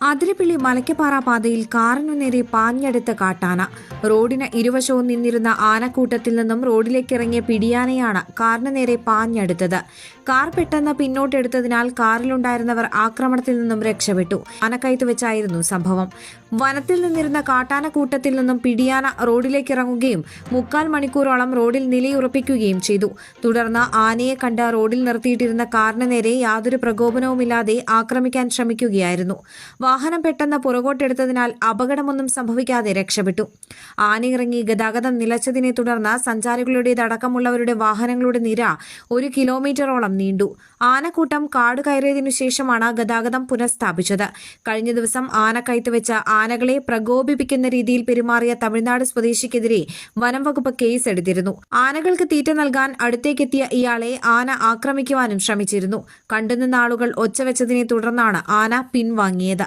അതിരപ്പിള്ളി മലയ്ക്കപ്പാറ പാതയിൽ കാറിനു നേരെ പാഞ്ഞെടുത്ത കാട്ടാന. റോഡിന് ഇരുവശവും നിന്നിരുന്ന ആനക്കൂട്ടത്തിൽ നിന്നും റോഡിലേക്ക് ഇറങ്ങിയ പിടിയാനയാണ് കാറിന് നേരെ പാഞ്ഞെടുത്തത്. കാർ പെട്ടെന്ന് പിന്നോട്ടെടുത്തതിനാൽ കാറിലുണ്ടായിരുന്നവർ ആക്രമണത്തിൽ നിന്നും രക്ഷപ്പെട്ടു. ആനക്കയത്ത് വെച്ചായിരുന്നു സംഭവം. വനത്തിൽ നിന്നിരുന്ന കാട്ടാനക്കൂട്ടത്തിൽ നിന്നും പിടിയാന റോഡിലേക്ക് ഇറങ്ങുകയും മുക്കാൽ മണിക്കൂറോളം റോഡിൽ നിലയുറപ്പിക്കുകയും ചെയ്തു. തുടർന്ന് ആനയെ കണ്ട് റോഡിൽ നിർത്തിയിട്ടിരുന്ന കാറിന് നേരെ യാതൊരു പ്രകോപനവുമില്ലാതെ ആക്രമിക്കാൻ ശ്രമിക്കുകയായിരുന്നു. വാഹനം പെട്ടെന്ന് പുറകോട്ടെടുത്തതിനാൽ അപകടമൊന്നും സംഭവിക്കാതെ രക്ഷപ്പെട്ടു. ആനയിറങ്ങി ഗതാഗതം നിലച്ചതിനെ തുടർന്ന് സഞ്ചാരികളുടേതടക്കമുള്ളവരുടെ വാഹനങ്ങളുടെ നിര ഒരു കിലോമീറ്ററോളം നീണ്ടു. ആനക്കൂട്ടം കാട് കയറിയതിനു ശേഷമാണ് ഗതാഗതം പുനഃസ്ഥാപിച്ചത്. കഴിഞ്ഞ ദിവസം ആന വെച്ച ആനകളെ പ്രകോപിപ്പിക്കുന്ന രീതിയിൽ പെരുമാറിയ തമിഴ്നാട് സ്വദേശിക്കെതിരെ വനം വകുപ്പ് കേസെടുത്തിരുന്നു ആനകൾക്ക് തീറ്റ നൽകാൻ അടുത്തേക്കെത്തിയ ഇയാളെ ആന ആക്രമിക്കുവാനും ശ്രമിച്ചിരുന്നു. കണ്ടുനിന്ന ആളുകൾ ഒച്ചവെച്ചതിനെ തുടർന്നാണ് ആന പിൻവാങ്ങിയത്.